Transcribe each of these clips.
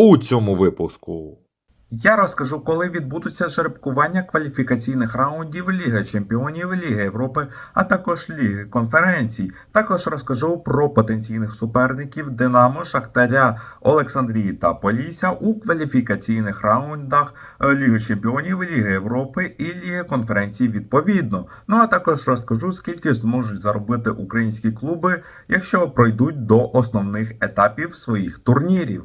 у цьому випуску. Я розкажу, коли відбудуться жеребкування кваліфікаційних раундів Ліги Чемпіонів Ліги Європи, а також Ліги конференцій. Також розкажу про потенційних суперників Динамо, Шахтаря, Олександрії та Полісся у кваліфікаційних раундах е, Ліги Чемпіонів Ліги Європи і Ліги конференцій відповідно. Ну а також розкажу, скільки зможуть заробити українські клуби, якщо пройдуть до основних етапів своїх турнірів.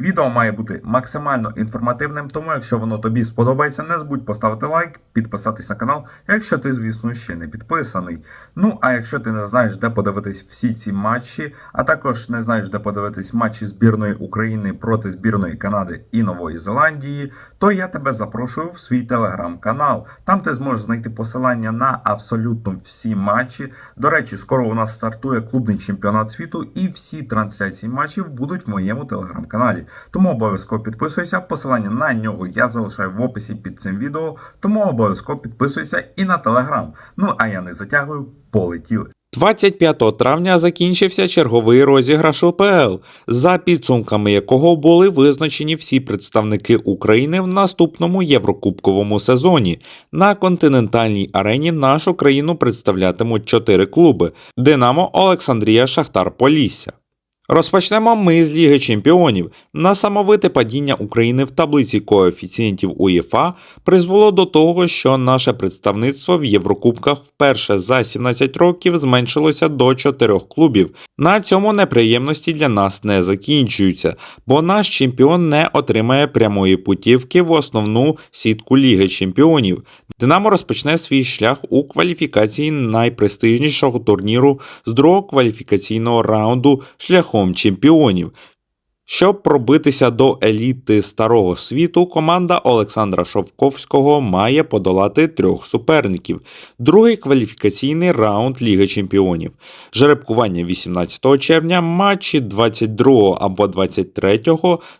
Відео має бути максимально інформативним, тому якщо воно тобі сподобається, не забудь поставити лайк, підписатись на канал, якщо ти, звісно, ще не підписаний. Ну, а якщо ти не знаєш, де подивитись всі ці матчі, а також не знаєш, де подивитись матчі збірної України проти збірної Канади і Нової Зеландії, то я тебе запрошую в свій телеграм-канал. Там ти зможеш знайти посилання на абсолютно всі матчі. До речі, скоро у нас стартує клубний чемпіонат світу, і всі трансляції матчів будуть в моєму телеграм-каналі. Тому обов'язково підписуйся. Посилання на нього я залишаю в описі під цим відео. Тому обов'язково підписуйся і на телеграм. Ну а я не затягую, полетіли. 25 травня закінчився черговий розіграш ОПЛ, за підсумками якого були визначені всі представники України в наступному Єврокубковому сезоні. На континентальній арені нашу країну представлятимуть чотири клуби: Динамо, Олександрія, Шахтар, Полісся. Розпочнемо ми з Ліги Чемпіонів. Насамовите падіння України в таблиці коефіцієнтів УЄФА призвело до того, що наше представництво в Єврокубках вперше за 17 років зменшилося до 4 клубів. На цьому неприємності для нас не закінчуються, бо наш чемпіон не отримає прямої путівки в основну сітку Ліги Чемпіонів. Динамо розпочне свій шлях у кваліфікації найпрестижнішого турніру з другого кваліфікаційного раунду шляхом чемпіонів. Щоб пробитися до еліти старого світу, команда Олександра Шовковського має подолати трьох суперників. Другий кваліфікаційний раунд Ліги Чемпіонів. Жеребкування 18 червня, матчі 22 або 23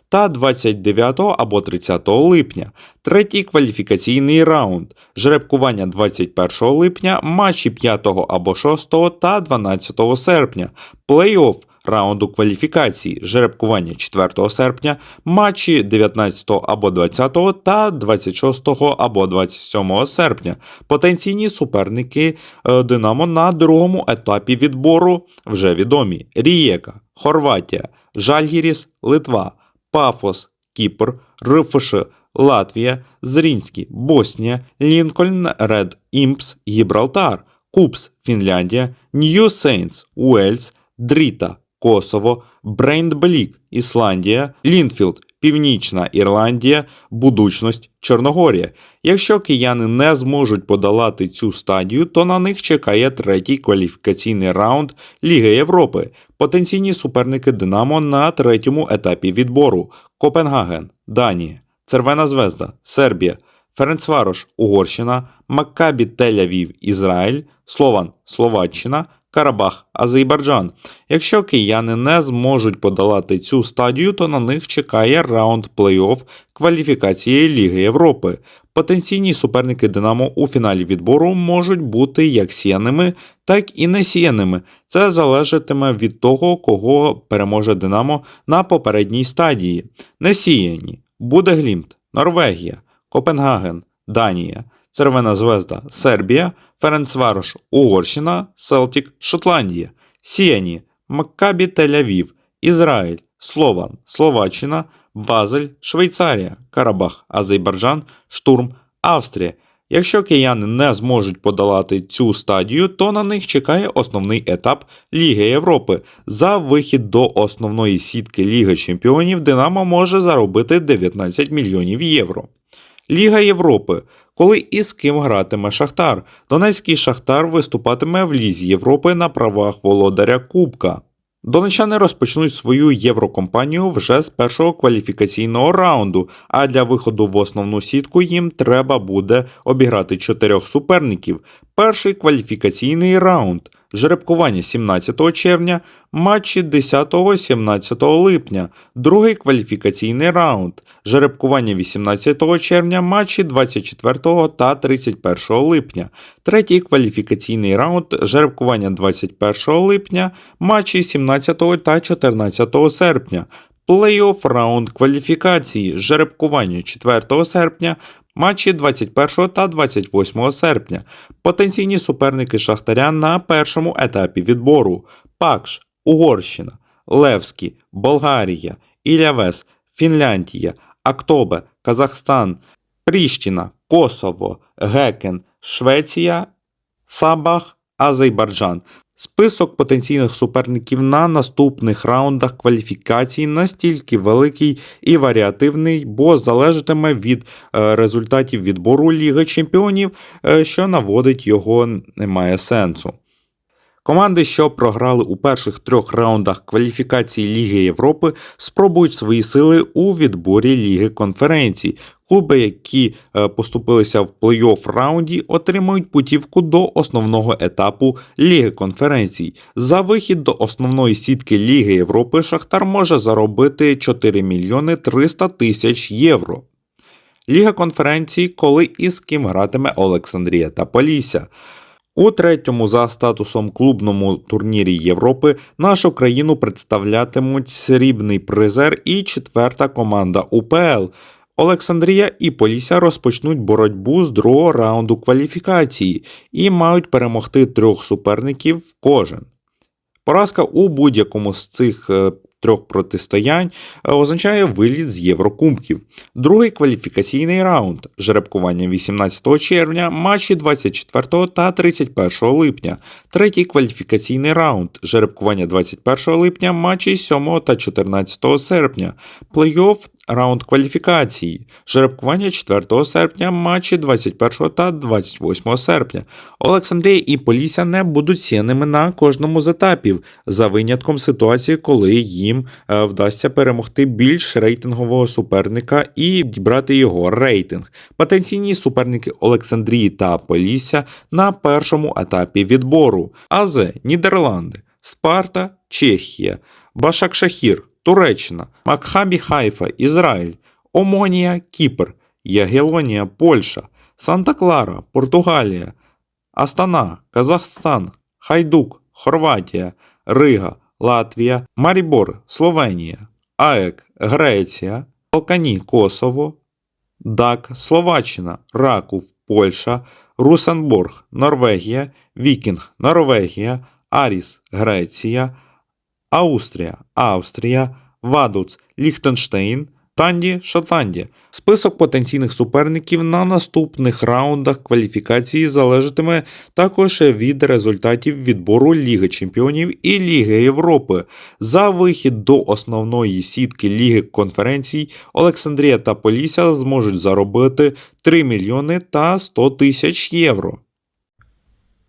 та 29 або 30 липня. Третій кваліфікаційний раунд. Жеребкування 21 липня, матчі 5 або 6 та 12 серпня. Плей-офф раунду кваліфікації, жеребкування 4 серпня, матчі 19 або 20 та 26 або 27 серпня. Потенційні суперники е, Динамо на другому етапі відбору вже відомі: Рієка, Хорватія, Жальгіріс, Литва, Пафос, Кіпр, РФШ, Латвія, Зрінський, Боснія, Лінкольн, Ред Імпс, Гібралтар, Купс, Фінляндія, Нью Сейнс, Уельс, Дріта, Косово, Брейндблік, Ісландія, Лінфілд, Північна Ірландія, Будучність, Чорногорія. Якщо кияни не зможуть подолати цю стадію, то на них чекає третій кваліфікаційний раунд Ліги Європи. Потенційні суперники Динамо на третьому етапі відбору: Копенгаген, Данія, Червена Звезда, Сербія, Ференцварош, Угорщина, Маккабі Тель-Авів, Ізраїль, Слован, Словаччина. Карабах, Азербайджан. Якщо кияни не зможуть подолати цю стадію, то на них чекає раунд плей-офф кваліфікації Ліги Європи. Потенційні суперники Динамо у фіналі відбору можуть бути як сіяними, так і не сіяними. Це залежатиме від того, кого переможе Динамо на попередній стадії. Не сіяні буде Глімт, Норвегія, Копенгаген, Данія, Червона Звезда, Сербія. Ференцварош, Угорщина, Селтік, Шотландія, Сіані, Маккабі Тель-Авів, Ізраїль, Слован, Словаччина, Базель, Швейцарія, Карабах, Азербайджан, Штурм, Австрія. Якщо кияни не зможуть подолати цю стадію, то на них чекає основний етап Ліги Європи. За вихід до основної сітки Ліги Чемпіонів Динамо може заробити 19 мільйонів євро. Ліга Європи. Коли і з ким гратиме Шахтар. Донецький Шахтар виступатиме в Лізі Європи на правах володаря Кубка. Донечани розпочнуть свою єврокомпанію вже з першого кваліфікаційного раунду, а для виходу в основну сітку їм треба буде обіграти чотирьох суперників. Перший кваліфікаційний раунд. Жеребкування 17 червня, матчі 10-17 липня, другий кваліфікаційний раунд, жеребкування 18 червня, матчі 24 та 31 липня, третій кваліфікаційний раунд, жеребкування 21 липня, матчі 17 та 14 серпня. Плей-офф раунд кваліфікації. Жеребкування 4 серпня, матчі 21 та 28 серпня. Потенційні суперники Шахтаря на першому етапі відбору: Пакш, Угорщина, Левський, Болгарія, Ілявес, Фінляндія, Актобе, Казахстан, Пріщина, Косово, Гекен, Швеція, Сабах, Азербайджан. Список потенційних суперників на наступних раундах кваліфікації настільки великий і варіативний, бо залежатиме від е, результатів відбору Ліги Чемпіонів, е, що наводить його немає сенсу. Команди, що програли у перших трьох раундах кваліфікації Ліги Європи, спробують свої сили у відборі Ліги конференцій. Клуби, які е, поступилися в плей-офф раунді, отримують путівку до основного етапу Ліги конференцій. За вихід до основної сітки Ліги Європи Шахтар може заробити 4 мільйони 300 тисяч євро. Ліга конференцій, коли і з ким гратиме Олександрія та Полісся. У третьому за статусом клубному турнірі Європи нашу країну представлятимуть срібний призер і четверта команда УПЛ. Олександрія і Полісся розпочнуть боротьбу з другого раунду кваліфікації і мають перемогти трьох суперників кожен. Поразка у будь-якому з цих е, трьох протистоянь е, означає виліт з Єврокубків. Другий кваліфікаційний раунд жеребкування 18 червня, матчі 24 та 31 липня. Третій кваліфікаційний раунд жеребкування 21 липня, матчі 7 та 14 серпня. Плей-офф раунд кваліфікації. Жеребкування 4 серпня, матчі 21 та 28 серпня. Олександрія і Полісся не будуть сіними на кожному з етапів, за винятком ситуації, коли їм е, вдасться перемогти більш рейтингового суперника і дібрати його рейтинг. Потенційні суперники Олександрії та Полісся на першому етапі відбору. АЗ Нідерланди, Спарта, Чехія, Башак Шахір, Туреччина, Макхабі Хайфа, Ізраїль, Омонія, Кіпр, Ягелонія, Польща, Санта-Клара, Португалія, Астана, Казахстан, Хайдук, Хорватія, Рига, Латвія, Марібор, Словенія, АЕК, Греція, Балкані, Косово, Дак, Словаччина, Раков, Польща, Русенбург, Норвегія, Вікінг, Норвегія, Аріс, Греція, Австрія, Австрія, Вадуц, Ліхтенштейн, Танді, Шотландія. Список потенційних суперників на наступних раундах кваліфікації залежатиме також від результатів відбору Ліги Чемпіонів і Ліги Європи. За вихід до основної сітки Ліги конференцій Олександрія та Полісся зможуть заробити 3 мільйони та 100 тисяч євро.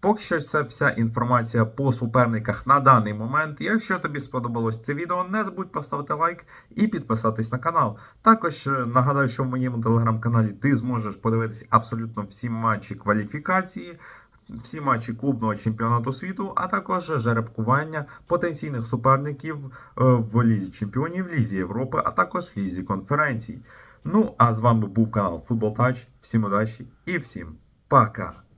Поки що це вся інформація по суперниках на даний момент. Якщо тобі сподобалось це відео, не забудь поставити лайк і підписатись на канал. Також е, нагадаю, що в моєму телеграм-каналі ти зможеш подивитися абсолютно всі матчі кваліфікації, всі матчі клубного чемпіонату світу, а також жеребкування потенційних суперників е, в Лізі Чемпіонів, Лізі Європи, а також Лізі конференцій. Ну а з вами був канал Футбол Тач. Всім удачі і всім пока!